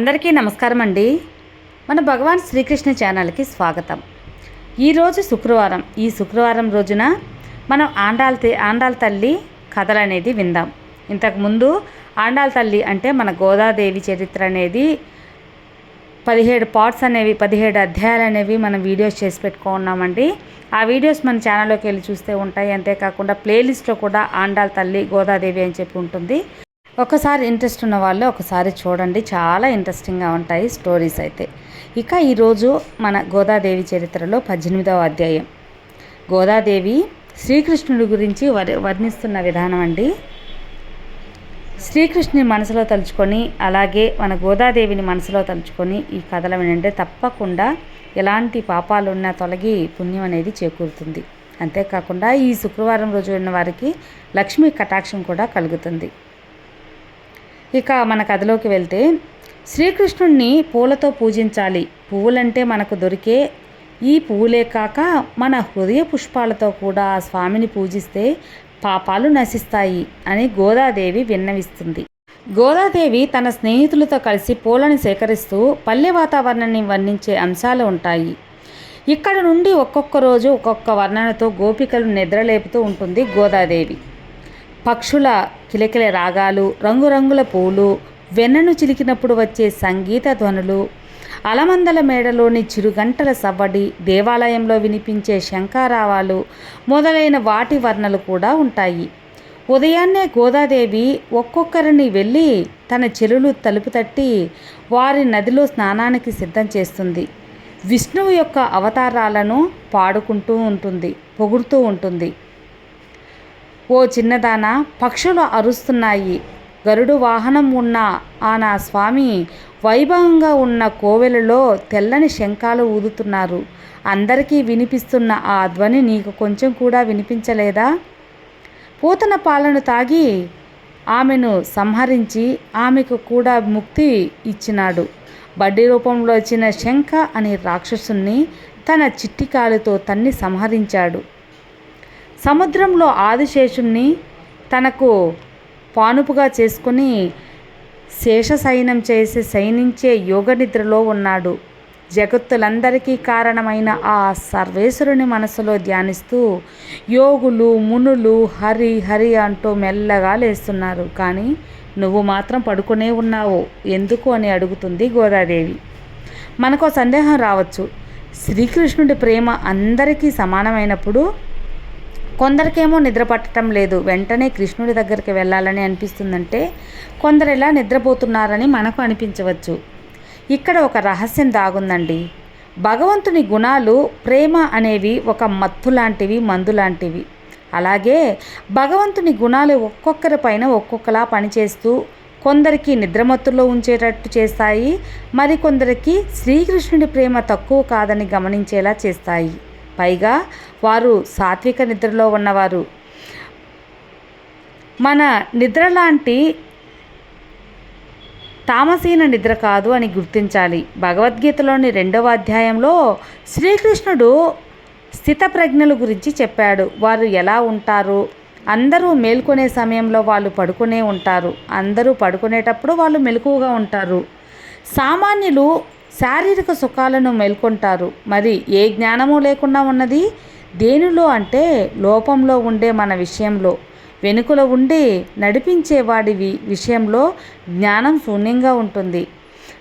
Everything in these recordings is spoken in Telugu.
అందరికీ నమస్కారం అండి మన భగవాన్ శ్రీకృష్ణ ఛానల్కి స్వాగతం. ఈరోజు శుక్రవారం. ఈ శుక్రవారం రోజున మనం ఆండాల్ ఆండాల్ తల్లి కథలు అనేది విందాం ఇంతకుముందు ఆండాల్ తల్లి అంటే మన గోదాదేవి చరిత్ర అనేది పదిహేడు పార్ట్స్ అనేవి పదిహేడు అధ్యాయాలు అనేవి మనం వీడియోస్ చేసి పెట్టుకున్నామండి ఆ వీడియోస్ మన ఛానల్లోకి వెళ్ళి చూస్తే ఉంటాయి. అంతేకాకుండా ప్లేలిస్ట్లో కూడా ఆండాల్ తల్లి గోదాదేవి అని చెప్పి ఉంటుంది. ఒకసారి ఇంట్రెస్ట్ ఉన్న వాళ్ళు ఒకసారి చూడండి. చాలా ఇంట్రెస్టింగ్గా ఉంటాయి స్టోరీస్ అయితే. ఇక ఈరోజు మన గోదాదేవి చరిత్రలో పద్దెనిమిదవ అధ్యాయం. గోదాదేవి శ్రీకృష్ణుడి గురించి వర్ వర్ణిస్తున్న విధానం అండి. శ్రీకృష్ణుని మనసులో తలుచుకొని అలాగే మన గోదాదేవిని మనసులో తలుచుకొని ఈ కథలు వినంటే తప్పకుండా ఎలాంటి పాపాలు ఉన్నా తొలగి పుణ్యం అనేది చేకూరుతుంది. అంతేకాకుండా ఈ శుక్రవారం రోజు ఉన్న వారికి లక్ష్మీ కటాక్షం కూడా కలుగుతుంది. ఇక మన కథలోకి వెళ్తే శ్రీకృష్ణుణ్ణి పూలతో పూజించాలి. పువ్వులంటే మనకు దొరికే ఈ పువ్వులే కాక మన హృదయ పుష్పాలతో కూడా ఆ స్వామిని పూజిస్తే పాపాలు నశిస్తాయి అని గోదాదేవి విన్నవిస్తుంది. గోదాదేవి తన స్నేహితులతో కలిసి పూలను సేకరిస్తూ పల్లె వాతావరణాన్ని వర్ణించే అంశాలు ఉంటాయి. ఇక్కడ నుండి ఒక్కొక్క రోజు ఒక్కొక్క వర్ణనతో గోపికలు నిద్రలేపుతూ ఉంటుంది గోదాదేవి. పక్షుల కిలకిల రాగాలు రంగురంగుల పూలు వెన్నను చిలికినప్పుడు వచ్చే సంగీత ధ్వనులు అలమందల మేడలోని చిరుగంటల సవ్వడి దేవాలయంలో వినిపించే శంఖారావాలు మొదలైన వాటి వర్ణలు కూడా ఉంటాయి. ఉదయాన్నే గోదాదేవి ఒక్కొక్కరిని వెళ్ళి తన చెరులు తలుపు తట్టి వారి నదిలో స్నానానికి సిద్ధం చేస్తుంది. విష్ణువు యొక్క అవతారాలను పాడుకుంటూ ఉంటుంది పొగుడుతూ ఉంటుంది. ఓ చిన్నదాన పక్షులు అరుస్తున్నాయి. గరుడు వాహనం ఉన్న ఆ నా స్వామి వైభవంగా ఉన్న కోవెలలో తెల్లని శంఖాలు ఊదుతున్నారు. అందరికీ వినిపిస్తున్న ఆ ధ్వని నీకు కొంచెం కూడా వినిపించలేదా? పూతన పాలను తాగి ఆమెను సంహరించి ఆమెకు కూడా ముక్తి ఇచ్చినాడు. బడ్డీ రూపంలో వచ్చిన శంఖ అనే రాక్షసుణ్ణి తన చిట్టి కాలుతో తన్ని సంహరించాడు. సముద్రంలో ఆదిశేషుణ్ణి తనకు పానుపుగా చేసుకుని శేషశయనం చేసి శయనించే యోగ నిద్రలో ఉన్నాడు. జగత్తులందరికీ కారణమైన ఆ సర్వేశ్వరుని మనసులో ధ్యానిస్తూ యోగులు మునులు హరి హరి అంటూ మెల్లగా లేస్తున్నారు. కానీ నువ్వు మాత్రం పడుకునే ఉన్నావు. ఎందుకు అని అడుగుతుంది గోదాదేవి. మనకు సందేహం రావచ్చు. శ్రీకృష్ణుడి ప్రేమ అందరికీ సమానమైనప్పుడు కొందరికేమో నిద్ర పట్టడం లేదు. వెంటనే కృష్ణుడి దగ్గరికి వెళ్ళాలని అనిపిస్తుందంటే కొందరు ఇలా నిద్రపోతున్నారని మనకు అనిపించవచ్చు. ఇక్కడ ఒక రహస్యం దాగుందండి. భగవంతుని గుణాలు ప్రేమ అనేవి ఒక మత్తు లాంటివి మందు లాంటివి. అలాగే భగవంతుని గుణాలు ఒక్కొక్కరి పైన ఒక్కొక్కలా పనిచేస్తూ కొందరికి నిద్రమత్తులో ఉంచేటట్టు చేస్తాయి మరికొందరికి శ్రీకృష్ణుడి ప్రేమ తక్కువ కాదని గమనించేలా చేస్తాయి. పైగా వారు సాత్విక నిద్రలో ఉన్నవారు. మన నిద్ర లాంటి తామసీన నిద్ర కాదు అని గుర్తించాలి. భగవద్గీతలోని రెండవ అధ్యాయంలో శ్రీకృష్ణుడు స్థితప్రజ్ఞల గురించి చెప్పాడు. వారు ఎలా ఉంటారు? అందరూ మేల్కొనే సమయంలో వాళ్ళు పడుకునే ఉంటారు. అందరూ పడుకునేటప్పుడు వాళ్ళు మెలకువగా ఉంటారు. సామాన్యులు శారీరక సుఖాలను మేల్కొంటారు. మరి ఏ జ్ఞానము లేకుండా ఉన్నది? దేనిలో అంటే లోపంలో ఉండే మన విషయంలో. వెనుకలో ఉండి నడిపించేవాడి వి- విషయంలో జ్ఞానం శూన్యంగా ఉంటుంది.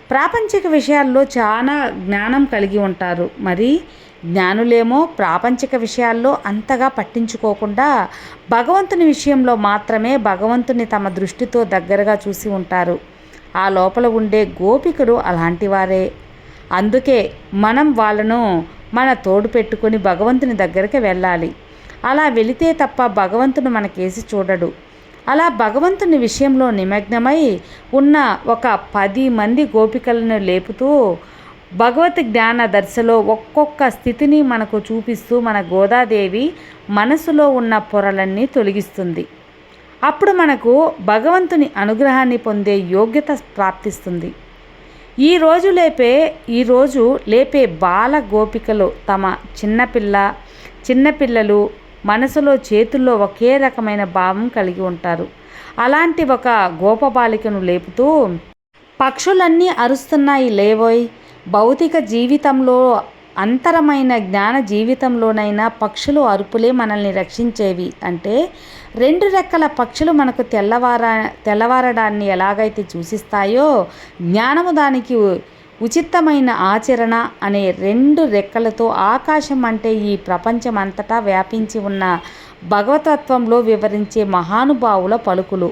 ప్రాపంచిక విషయాల్లో చాలా జ్ఞానం కలిగి ఉంటారు. మరి జ్ఞానులేమో ప్రాపంచిక విషయాల్లో అంతగా పట్టించుకోకుండా భగవంతుని విషయంలో మాత్రమే భగవంతుని తమ దృష్టితో దగ్గరగా చూసి ఉంటారు. ఆ లోపల ఉండే గోపికలు అలాంటివారే అందుకే మనం వాళ్ళను మన తోడు పెట్టుకొని భగవంతుని దగ్గరికి వెళ్ళాలి. అలా వెళితే తప్ప భగవంతుడు మనకేసి చూడడు. అలా భగవంతుని విషయంలో నిమగ్నమై ఉన్న ఒక పది మంది గోపికలను లేపుతూ భగవత్ జ్ఞాన దర్శలో ఒక్కొక్క స్థితిని మనకు చూపిస్తూ మన గోదాదేవి మనసులో ఉన్న పొరలన్నీ తొలగిస్తుంది. అప్పుడు మనకు భగవంతుని అనుగ్రహాన్ని పొందే యోగ్యత ప్రాప్తిస్తుంది. ఈ రోజు లేపే ఈరోజు లేపే బాల గోపికలు తమ చిన్నపిల్ల చిన్నపిల్లలు మనసులో చేతుల్లో ఒకే రకమైన భావం కలిగి ఉంటారు. అలాంటి ఒక గోపబాలికను లేపుతూ పక్షులన్నీ అరుస్తున్నాయి లేవోయ్ భౌతిక జీవితంలో అంతరమైన జ్ఞాన జీవితంలోనైనా పక్షులు అరుపులే మనల్ని రక్షించేవి. అంటే రెండు రెక్కల పక్షులు మనకు తెల్లవార తెల్లవారడాన్ని ఎలాగైతే సూచిస్తాయో జ్ఞానము దానికి ఉచితమైన ఆచరణ అనే రెండు రెక్కలతో ఆకాశం అంటే ఈ ప్రపంచం అంతటా వ్యాపించి ఉన్న భగవతత్వంలో వివరించే మహానుభావుల పలుకులు.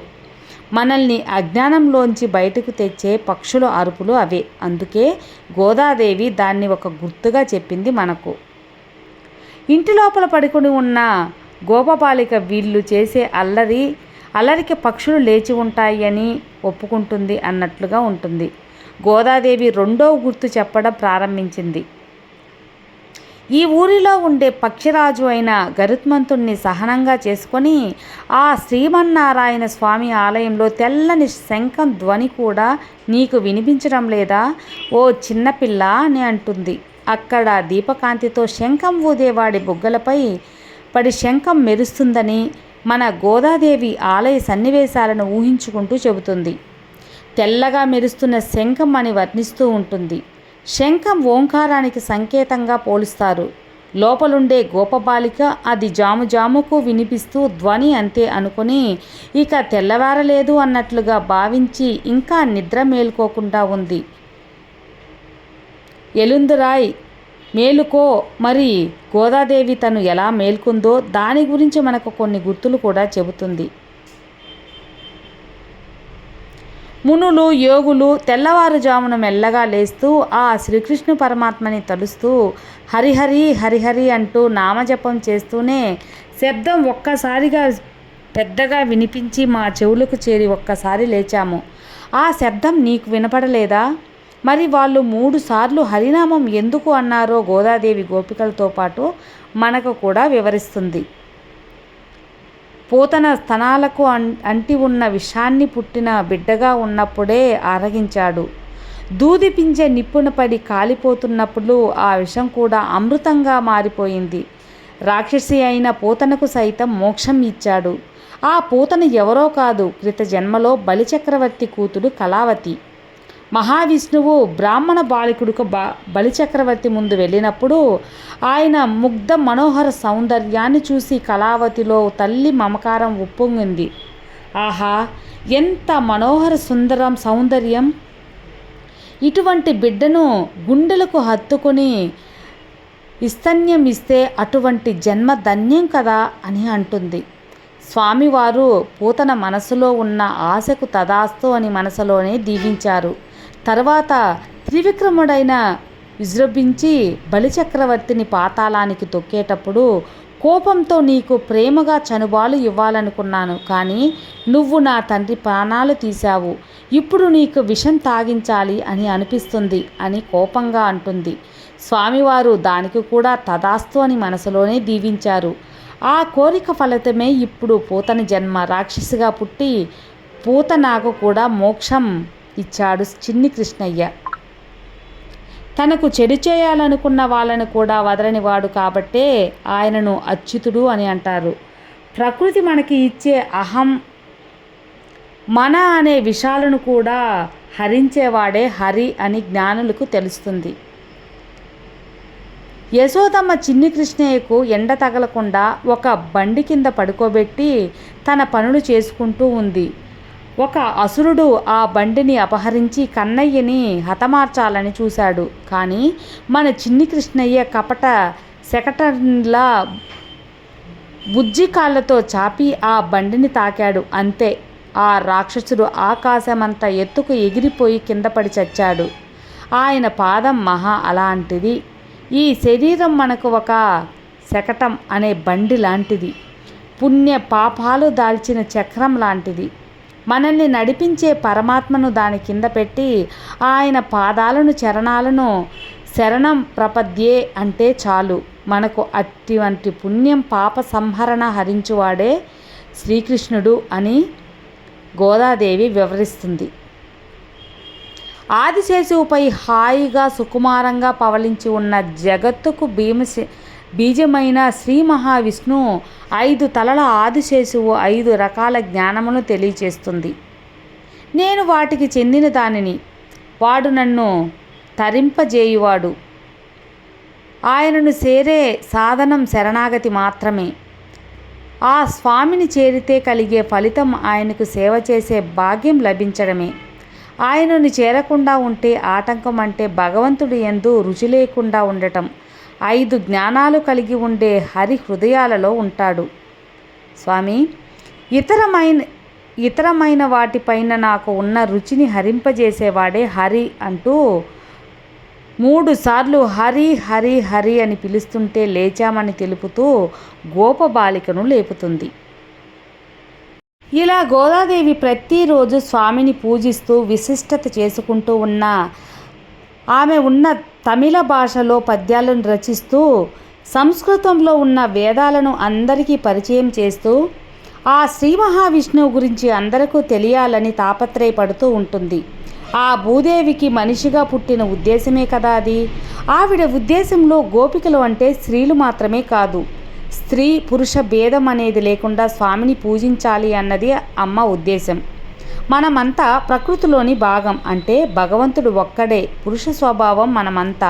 మనల్ని అజ్ఞానంలోంచి బయటకు తెచ్చే పక్షుల అరుపులు అవే. అందుకే గోదాదేవి దాన్ని ఒక గుర్తుగా చెప్పింది మనకు. ఇంటి లోపల పడుకుని ఉన్న గోపపాలిక వీళ్ళు చేసే అల్లరి అల్లరికి పక్షులు లేచి ఉంటాయి అని ఒప్పుకుంటుంది అన్నట్లుగా ఉంటుంది. గోదాదేవి రెండో గుర్తు చెప్పడం ప్రారంభించింది. ఈ ఊరిలో ఉండే పక్షిరాజు అయిన గరుత్మంతుణ్ణి సహనంగా చేసుకొని ఆ శ్రీమన్నారాయణ స్వామి ఆలయంలో తెల్లని శంఖం ధ్వని కూడా నీకు వినిపించడం లేదా? ఓ చిన్నపిల్ల అని అంటుంది. అక్కడ దీపకాంతితో శంఖం ఊదేవాడి బుగ్గలపై పడి శంఖం మెరుస్తుందని మన గోదాదేవి ఆలయ సన్నివేశాలను ఊహించుకుంటూ చెబుతుంది. తెల్లగా మెరుస్తున్న శంఖం అని వర్ణిస్తూ ఉంటుంది. శంఖం ఓంకారానికి సంకేతంగా పోలుస్తారు. లోపలుండే గోపబాలిక అది జాము జాముకు వినిపిస్తూ ధ్వని అంతే అనుకుని ఇక తెల్లవారలేదు అన్నట్లుగా భావించి ఇంకా నిద్ర మేలుకోకుండా ఉంది. ఎలుందురాయ్ మేలుకో మరి గోదాదేవి తను ఎలా మేల్కొందో దాని గురించి మనకు కొన్ని గుర్తులు కూడా చెబుతుంది. మునులు యోగులు తెల్లవారుజామున మెల్లగా లేస్తూ ఆ శ్రీకృష్ణ పరమాత్మని తలుస్తూ హరిహరి హరిహరి అంటూ నామజపం చేస్తూనే శబ్దం ఒక్కసారిగా పెద్దగా వినిపించి మా చెవులకు చేరి ఒక్కసారి లేచాము. ఆ శబ్దం నీకు వినపడలేదా? మరి వాళ్ళు మూడు సార్లు హరినామం ఎందుకు అన్నారో గోదాదేవి గోపికలతో పాటు మనకు కూడా వివరిస్తుంది. పూతన స్తనాలకు అంటి ఉన్న విషాన్ని పుట్టిన బిడ్డగా ఉన్నప్పుడే ఆరగించాడు. దూది పింజె నిప్పున పడి కాలిపోతున్నప్పుడు ఆ విషం కూడా అమృతంగా మారిపోయింది. రాక్షసి అయిన పూతనకు సైతం మోక్షం ఇచ్చాడు. ఆ పూతను ఎవరో కాదు క్రిత జన్మలో బలిచక్రవర్తి కూతుడు కళావతి. మహావిష్ణువు బ్రాహ్మణ బాలికుడుకు బ బలిచక్రవర్తి ముందు వెళ్ళినప్పుడు ఆయన ముగ్ధ మనోహర సౌందర్యాన్ని చూసి కళావతిలో తల్లి మమకారం ఉప్పొంగింది. ఆహా ఎంత మనోహర సుందరం సౌందర్యం! ఇటువంటి బిడ్డను గుండెలకు హత్తుకొని ఇస్తన్యం ఇస్తే అటువంటి జన్మ ధన్యం కదా అని అంటుంది. స్వామివారు పూతన మనసులో ఉన్న ఆశకు తదాస్తు అని మనసులోనే దీవించారు. తర్వాత త్రివిక్రముడైన విజృంభించి బలిచక్రవర్తిని పాతాళానికి తొక్కేటప్పుడు కోపంతో నీకు ప్రేమగా చనుబాలు ఇవ్వాలనుకున్నాను కానీ నువ్వు నా తండ్రి ప్రాణాలు తీశావు. ఇప్పుడు నీకు విషం తాగించాలి అని అనిపిస్తుంది అని కోపంగా అంటుంది. స్వామివారు దానికి కూడా తదాస్తు అని మనసులోనే దీవించారు. ఆ కోరిక ఫలితమే ఇప్పుడు పూతని జన్మ. రాక్షసిగా పుట్టి పూత నాకు కూడా మోక్షం ఇచ్చాడు చిన్ని కృష్ణయ్య. తనకు చెడు చేయాలనుకున్న వాళ్ళను కూడా వదలనివాడు కాబట్టే ఆయనను అచ్యుతుడు అని అంటారు. ప్రకృతి మనకి ఇచ్చే అహం మన అనే విషాలను కూడా హరించేవాడే హరి అని జ్ఞానులకు తెలుస్తుంది. యశోదమ్మ చిన్ని కృష్ణయ్యకు ఎండ తగలకుండా ఒక బండి కింద పడుకోబెట్టి తన పనులు చేసుకుంటూ ఉంది. ఒక అసురుడు ఆ బండిని అపహరించి కన్నయ్యని హతమార్చాలని చూశాడు. కానీ మన చిన్ని కృష్ణయ్య కపట శకటంలా బుజ్జి కాళ్ళతో చాపి ఆ బండిని తాకాడు. అంతే. ఆ రాక్షసుడు ఆకాశమంత ఎత్తుకు ఎగిరిపోయి కింద పడి చచ్చాడు. ఆయన పాదం మహా అలాంటిది. ఈ శరీరం మనకు ఒక శకటం అనే బండి లాంటిది. పుణ్య పాపాలు దాల్చిన చక్రం లాంటిది. మనల్ని నడిపించే పరమాత్మను దాని కింద పెట్టి ఆయన పాదాలను చరణాలను శరణం ప్రపద్యే అంటే చాలు. మనకు అటువంటి పుణ్యం పాప సంహరణ హరించువాడే శ్రీకృష్ణుడు అని గోదాదేవి వివరిస్తుంది. ఆదిశేషువుపై హాయిగా సుకుమారంగా పవలించి ఉన్న జగత్తుకు భీమసే బీజమైన శ్రీ మహావిష్ణు ఐదు తలల ఆదిశేషువు ఐదు రకాల జ్ఞానమును తెలియచేస్తుంది. నేను వాటికి చెందిన దానిని వాడు నన్ను తరింపజేయువాడు. ఆయనను చేరే సాధనం శరణాగతి మాత్రమే. ఆ స్వామిని చేరితే కలిగే ఫలితం ఆయనకు సేవ చేసే భాగ్యం లభించడమే. ఆయనను చేరకుండా ఉంటే ఆటంకం అంటే భగవంతుడు ఎందు రుచి లేకుండా ఉండటం. ఐదు జ్ఞానాలు కలిగి ఉండే హరి హృదయాలలో ఉంటాడు. స్వామి ఇతరమైన ఇతరమైన వాటిపైన నాకు ఉన్న రుచిని హరింపజేసేవాడే హరి అంటూ మూడు సార్లు హరి హరి హరి అని పిలుస్తుంటే లేచామని తెలుపుతూ గోపబాలికను లేపుతుంది. ఇలా గోదాదేవి ప్రతిరోజు స్వామిని పూజిస్తూ విశిష్టత చేసుకుంటూ ఉన్న ఆమె ఉన్న తమిళ భాషలో పద్యాలను రచిస్తూ సంస్కృతంలో ఉన్న వేదాలను అందరికీ పరిచయం చేస్తూ ఆ శ్రీ మహావిష్ణువు గురించి అందరికీ తెలియాలని తాపత్రయపడుతూ ఉంటుంది. ఆ భూదేవికి మనిషిగా పుట్టిన ఉద్దేశమే కదా అది? ఆవిడ ఉద్దేశంలో గోపికలు అంటే స్త్రీలు మాత్రమే కాదు. స్త్రీ పురుష భేదం అనేది లేకుండా స్వామిని పూజించాలి అన్నది అమ్మ ఉద్దేశం. మనమంతా ప్రకృతిలోని భాగం అంటే భగవంతుడు ఒక్కడే పురుష స్వభావం మనమంతా.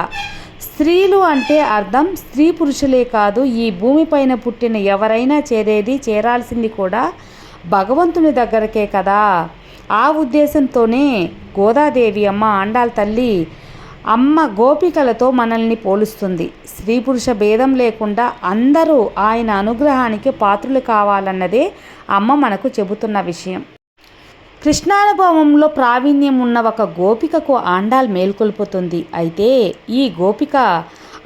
స్త్రీలు అంటే అర్థం స్త్రీ పురుషులే కాదు ఈ భూమిపైన పుట్టిన ఎవరైనా చేరేది చేరాల్సింది కూడా భగవంతుని దగ్గరకే కదా. ఆ ఉద్దేశంతోనే గోదాదేవి అమ్మ ఆండాల్ తల్లి అమ్మ గోపికలతో మనల్ని పోలుస్తుంది. స్త్రీ పురుష భేదం లేకుండా అందరూ ఆయన అనుగ్రహానికి పాత్రులు కావాలన్నదే అమ్మ మనకు చెబుతున్న విషయం. కృష్ణానుభవంలో ప్రావీణ్యం ఉన్న ఒక గోపికకు ఆండాల్ మేల్కొల్పుతుంది. అయితే ఈ గోపిక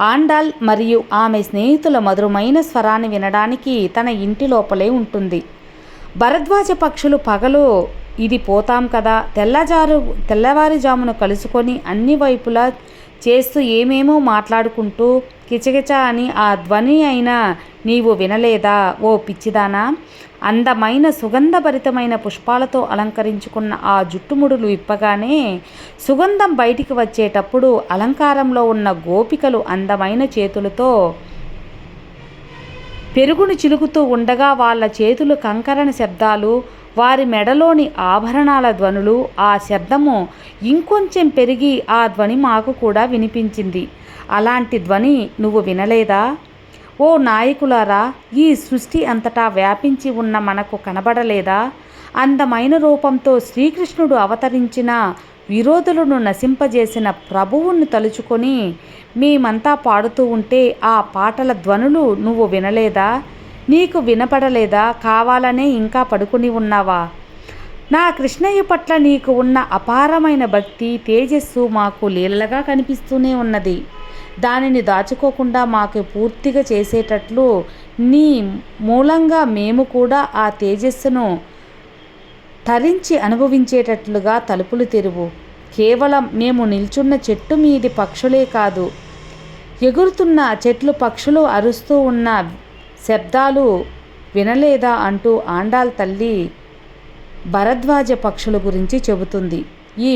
ఆండాల్ మరియు ఆమె స్నేహితుల మధురమైన స్వరాన్ని వినడానికి తన ఇంటి లోపలే ఉంటుంది. భరద్వాజ పక్షులు పగలు ఇది పోతాం కదా తెల్లజారు తెల్లవారుజామును కలుసుకొని అన్ని వైపులా చేస్తూ ఏమేమో మాట్లాడుకుంటూ కిచకిచ అని ఆ ధ్వని అయినా నీవు వినలేదా ఓ పిచ్చిదానా? అందమైన సుగంధభరితమైన పుష్పాలతో అలంకరించుకున్న ఆ జుట్టుముడులు ఇప్పగానే సుగంధం బయటికి వచ్చేటప్పుడు అలంకారంలో ఉన్న గోపికలు అందమైన చేతులతో పెరుగును చిలుకుతూ ఉండగా వాళ్ళ చేతులు కంకరణ శబ్దాలు వారి మెడలోని ఆభరణాల ధ్వనులు ఆ శబ్దము ఇంకొంచెం పెరిగి ఆ ధ్వని మాకు కూడా వినిపించింది. అలాంటి ధ్వని నువ్వు వినలేదా? ఓ నాయకులారా ఈ సృష్టి అంతటా వ్యాపించి ఉన్న మనకు కనబడలేదా? అందమైన రూపంతో శ్రీకృష్ణుడు అవతరించిన విరోధులను నశింపజేసిన ప్రభువును తలుచుకొని మేమంతా పాడుతూ ఉంటే ఆ పాటల ధ్వనులు నువ్వు వినలేదా? నీకు వినపడలేదా? కావాలనే ఇంకా పడుకుని ఉన్నావా? నా కృష్ణయ్య పట్ల నీకు ఉన్న అపారమైన భక్తి తేజస్సు మాకు లీలగా కనిపిస్తూనే ఉన్నది. దానిని దాచుకోకుండా మాకు పూర్తిగా చేసేటట్లు నీ మూలంగా మేము కూడా ఆ తేజస్సును తరించి అనుభవించేటట్లుగా తలుపులు తెరువు. కేవలం మేము నిల్చున్న చెట్టు మీది పక్షులే కాదు. ఎగురుతున్న చెట్లు పక్షులు అరుస్తూ ఉన్న శబ్దాలు వినలేదా అంటూ ఆండాల్ తల్లి భరద్వాజ పక్షుల గురించి చెబుతుంది. ఈ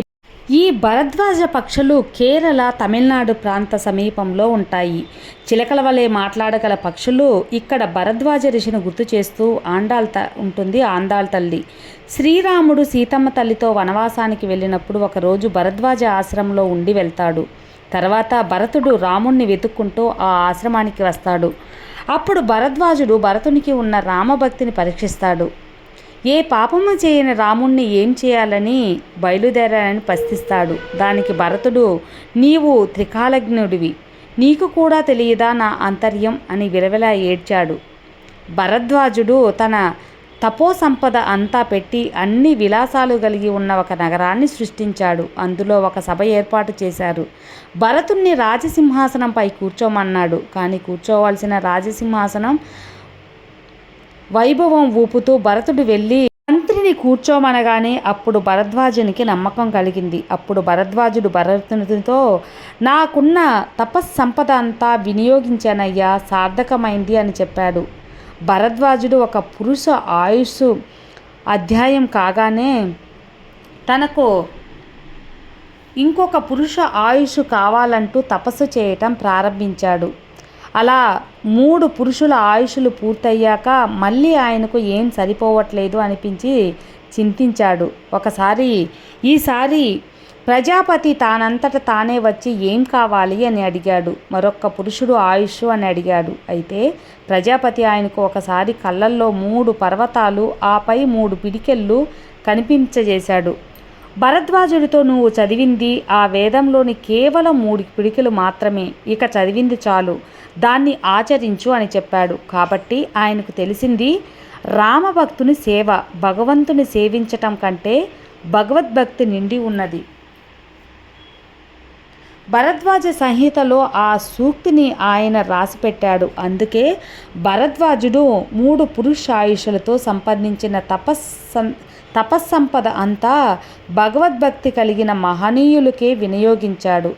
ఈ భరద్వాజ పక్షులు కేరళ తమిళనాడు ప్రాంత సమీపంలో ఉంటాయి. చిలకల వలె మాట్లాడగల పక్షులు ఇక్కడ భరద్వాజ ఋషిని గుర్తు చేస్తూ ఆండాల్ త ఉంటుంది ఆండాల్ తల్లి. శ్రీరాముడు సీతమ్మ తల్లితో వనవాసానికి వెళ్ళినప్పుడు ఒకరోజు భరద్వాజ ఆశ్రమంలో ఉండి వెళ్తాడు. తర్వాత భరతుడు రాముణ్ణి వెతుక్కుంటూ ఆ ఆశ్రమానికి వస్తాడు. అప్పుడు భరద్వాజుడు భరతునికి ఉన్న రామభక్తిని పరీక్షిస్తాడు. ఏ పాపము చేయని రాముణ్ణి ఏం చేయాలని బయలుదేరాలని ప్రశ్నిస్తాడు. దానికి భరతుడు నీవు త్రికాలజ్ఞుడివి. నీకు కూడా తెలియదా నా అంతర్యం? అని విలవిలా ఏడ్చాడు. భరద్వాజుడు తన తపో సంపద అంతా పెట్టి అన్ని విలాసాలు కలిగి ఉన్న ఒక నగరాన్ని సృష్టించాడు. అందులో ఒక సభ ఏర్పాటు చేశారు. భరతుణ్ణి రాజసింహాసనంపై కూర్చోమన్నాడు. కానీ కూర్చోవలసిన రాజసింహాసనం వైభవం ఊపుతూ భరతుడు వెళ్ళి మంత్రిని కూర్చోమనగానే అప్పుడు భరద్వాజునికి నమ్మకం కలిగింది. అప్పుడు భరద్వాజుడు భరతునితో నాకున్న తపస్సంపద అంతా వినియోగించానయ్యా సార్థకమైంది అని చెప్పాడు. భరద్వాజుడు ఒక పురుష ఆయుష్ అధ్యాయం కాగానే తనకు ఇంకొక పురుష ఆయుష్ కావాలంటూ తపస్సు చేయటం ప్రారంభించాడు. అలా మూడు పురుషుల ఆయుషులు పూర్తయ్యాక మళ్ళీ ఆయనకు ఏం సరిపోవట్లేదు అనిపించి చింతించాడు. ఒకసారి ఈసారి ప్రజాపతి తానంతట తానే వచ్చి ఏం కావాలి అని అడిగాడు. మరొక్క పురుషుడు ఆయుష్ అని అడిగాడు. అయితే ప్రజాపతి ఆయనకు ఒకసారి కళ్ళల్లో మూడు పర్వతాలు ఆపై మూడు పిడికెళ్ళు కనిపించజేశాడు. భరద్వాజుడితో నువ్వు చదివింది ఆ వేదంలోని కేవలం మూడు పిడికలు మాత్రమే. ఇక చదివింది చాలు. దాన్ని ఆచరించు అని చెప్పాడు. కాబట్టి ఆయనకు తెలిసింది రామభక్తుని సేవ భగవంతుని సేవించటం కంటే భగవద్భక్తి నిండి ఉన్నది. భరద్వాజ సంహితలో ఆ సూక్తిని ఆయన రాసిపెట్టాడు. అందుకే భరద్వాజుడు మూడు పురుషాయుషులతో సంపాదించిన తపస్ తపస్సంపద అంతా భగవద్భక్తి కలిగిన మహనీయులకే వినియోగించాడు.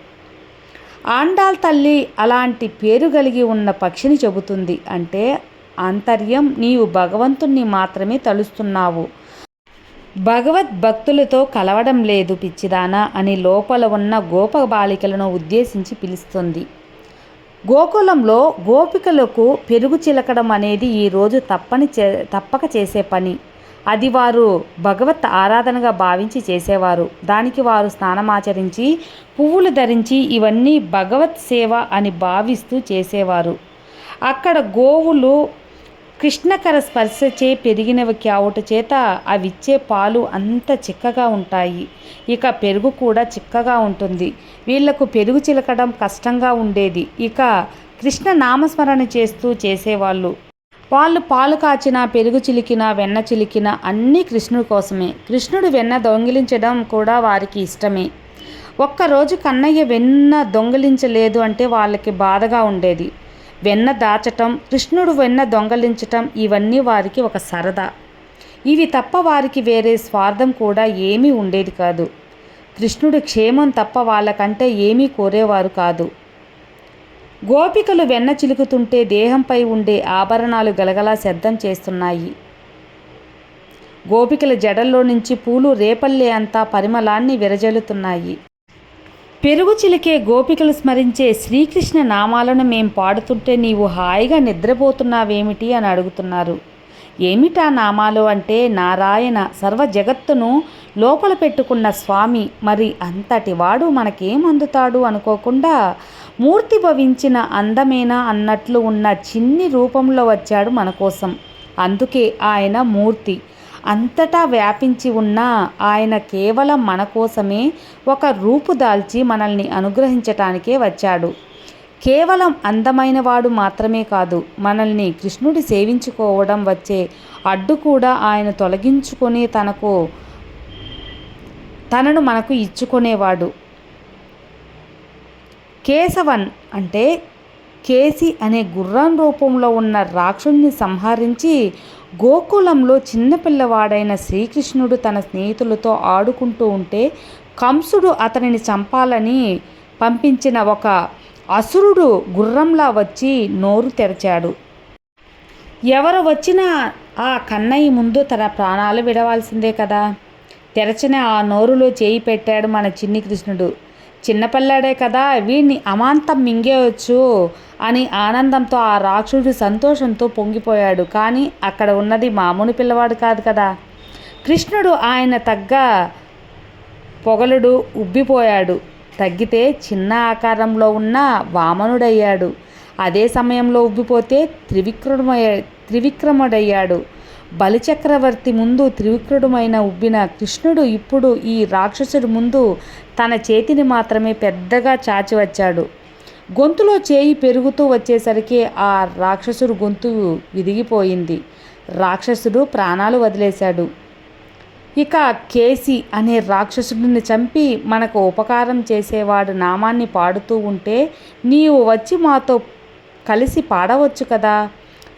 ఆండాల్ తల్లి అలాంటి పేరు కలిగి ఉన్న పక్షిని చెబుతుంది. అంటే ఆంతర్యం నీవు భగవంతుణ్ణి మాత్రమే తలుస్తున్నావు. భగవద్భక్తులతో కలవడం లేదు పిచ్చిదానా అని లోపల ఉన్న గోప బాలికలను ఉద్దేశించి పిలుస్తుంది. గోకులంలో గోపికలకు పెరుగు చిలకడం అనేది ఈరోజు తప్పని చే తప్పక చేసే పని. అది వారు భగవత్ ఆరాధనగా భావించి చేసేవారు. దానికి వారు స్నానమాచరించి పువ్వులు ధరించి ఇవన్నీ భగవత్ సేవ అని భావిస్తూ చేసేవారు. అక్కడ గోవులు కృష్ణకర స్పర్శచే పెరిగినవి కావుట చేత అవిచ్చే పాలు అంత చిక్కగా ఉంటాయి. ఇక పెరుగు కూడా చిక్కగా ఉంటుంది. వీళ్ళకు పెరుగు చిలకడం కష్టంగా ఉండేది. ఇక కృష్ణ నామస్మరణ చేస్తూ చేసేవాళ్ళు. వాళ్ళు పాలు కాచిన పెరుగు చిలికిన వెన్న చిలికిన అన్నీ కృష్ణుడి కోసమే. కృష్ణుడు వెన్న దొంగిలించడం కూడా వారికి ఇష్టమే. ఒక్కరోజు కన్నయ్య వెన్న దొంగిలించలేదు అంటే వాళ్ళకి బాధగా ఉండేది. వెన్న దాచటం కృష్ణుడు వెన్న దొంగలించటం ఇవన్నీ వారికి ఒక సరదా. ఇవి తప్ప వారికి వేరే స్వార్థం కూడా ఏమీ ఉండేది కాదు. కృష్ణుడి క్షేమం తప్ప వాళ్ళకంటే ఏమీ కోరేవారు కాదు. గోపికలు వెన్న చిలుకుతుంటే దేహంపై ఉండే ఆభరణాలు గలగలా శబ్దం చేస్తున్నాయి. గోపికల జడల్లో నుంచి పూలు రేపల్లే అంతా పరిమళాన్ని విరజల్లుతున్నాయి. పెరుగు చిలికే గోపికలు స్మరించే శ్రీకృష్ణ నామాలను మేం పాడుతుంటే నీవు హాయిగా నిద్రపోతున్నావేమిటి అని అడుగుతున్నారు. ఏమిటా నామాలు అంటే నారాయణ సర్వ జగత్తును లోపల పెట్టుకున్న స్వామి మరి అంతటి వాడు మనకేం అందుతాడు అనుకోకుండా మూర్తి భవించిన అందమేనా అన్నట్లు ఉన్న చిన్ని రూపంలో వచ్చాడు మన కోసం. అందుకే ఆయన మూర్తి. అంతటా వ్యాపించి ఉన్న ఆయన కేవలం మన కోసమే ఒక రూపు దాల్చి మనల్ని అనుగ్రహించటానికే వచ్చాడు. కేవలం అందమైన వాడు మాత్రమే కాదు మనల్ని కృష్ణుడి సేవించుకోవడం వచ్చే అడ్డు కూడా ఆయన తొలగించుకొని తనకు తనను మనకు ఇచ్చుకునేవాడు. కేశవన్ అంటే కేసి అనే గుర్రం రూపంలో ఉన్న రాక్షుణ్ణి సంహరించి గోకులంలో చిన్నపిల్లవాడైన శ్రీకృష్ణుడు తన స్నేహితులతో ఆడుకుంటూ ఉంటే కంసుడు అతనిని చంపాలని పంపించిన ఒక అసురుడు గుర్రంలా వచ్చి నోరు తెరచాడు. ఎవరు వచ్చినా ఆ కన్నయ్య ముందు తన ప్రాణాలు విడవాల్సిందే కదా. తెరచిన ఆ నోరులో చేయి పెట్టాడు మన చిన్ని కృష్ణుడు. చిన్నపిల్లాడే కదా వీడిని అమాంతం మింగేయచ్చు అని ఆనందంతో ఆ రాక్షసుడు సంతోషంతో పొంగిపోయాడు. కానీ అక్కడ ఉన్నది మామూలు పిల్లవాడు కాదు కదా. కృష్ణుడు ఆయన తగ్గ పొగలుడు ఉబ్బిపోయాడు. తగ్గితే చిన్న ఆకారంలో ఉన్న వామనుడయ్యాడు. అదే సమయంలో ఉబ్బిపోతే త్రివిక్రమయ్య త్రివిక్రముడయ్యాడు. బలిచక్రవర్తి ముందు త్రివిక్రుడమైన ఉబ్బిన కృష్ణుడు ఇప్పుడు ఈ రాక్షసుడి ముందు తన చేతిని మాత్రమే పెద్దగా చాచి వచ్చాడు గొంతులో చేయి పెరుగుతూ వచ్చేసరికి ఆ రాక్షసుడు గొంతు విరిగిపోయింది రాక్షసుడు ప్రాణాలు వదిలేశాడు. ఇక కేసి అనే రాక్షసుడిని చంపి మనకు ఉపకారం చేసేవాడు నామాన్ని పాడుతూ ఉంటే నీవు వచ్చి మాతో కలిసి పాడవచ్చు కదా?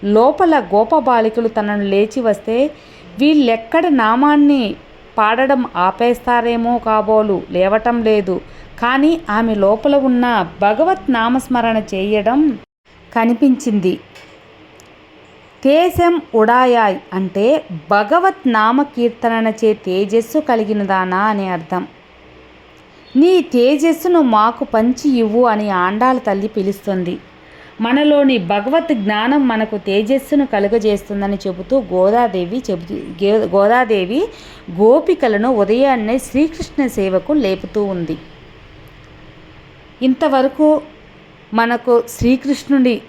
లోపల గోపబాలికలు తనను లేచి వస్తే వీళ్ళెక్కడ నామాన్ని పాడడం ఆపేస్తారేమో కాబోలు లేవటం లేదు. కానీ ఆమె లోపల ఉన్న భగవత్ నామస్మరణ చేయడం కనిపించింది. తేజం ఉడాయాయ్ అంటే భగవత్ నామ కీర్తనచే తేజస్సు కలిగినదానా అని అర్థం. నీ తేజస్సును మాకు పంచి ఇవ్వు అని ఆండాల తల్లి పిలుస్తుంది. మనలోని భగవత్ జ్ఞానం మనకు తేజస్సును కలుగజేస్తుందని చెబుతూ గోదాదేవి చెబుతూ గే- గోదాదేవి గోపికలను ఉదయాన్నే శ్రీకృష్ణ సేవకు లేపుతూ ఉంది. ఇంతవరకు మనకు శ్రీకృష్ణుడి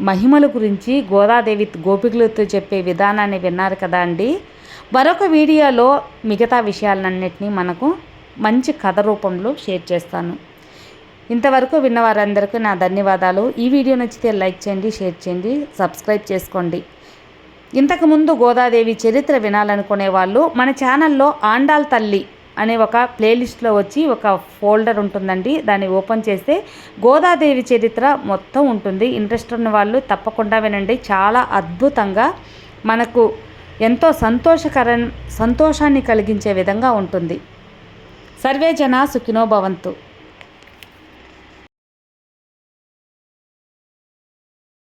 మహిమల గురించి గోదాదేవి గోపికలతో చెప్పే విధానాన్ని విన్నారు కదా అండి. మరొక వీడియోలో మిగతా విషయాలన్నింటినీ మనకు మంచి కథ రూపంలో షేర్ చేస్తాను. ఇంతవరకు విన్న వారందరికీ నా ధన్యవాదాలు. ఈ వీడియో నచ్చితే లైక్ చేయండి షేర్ చేయండి సబ్స్క్రైబ్ చేసుకోండి. ఇంతకుముందు గోదాదేవి చరిత్ర వినాలనుకునే వాళ్ళు మన ఛానల్లో ఆండాల్ తల్లి అనే ఒక ప్లేలిస్ట్లో వచ్చి ఒక ఫోల్డర్ ఉంటుందండి. దాన్ని ఓపెన్ చేస్తే గోదాదేవి చరిత్ర మొత్తం ఉంటుంది. ఇంట్రెస్ట్ ఉన్న వాళ్ళు తప్పకుండా వినండి. చాలా అద్భుతంగా మనకు ఎంతో సంతోషకర సంతోషాన్ని కలిగించే విధంగా ఉంటుంది. సర్వే జన సుఖినో భవంతు.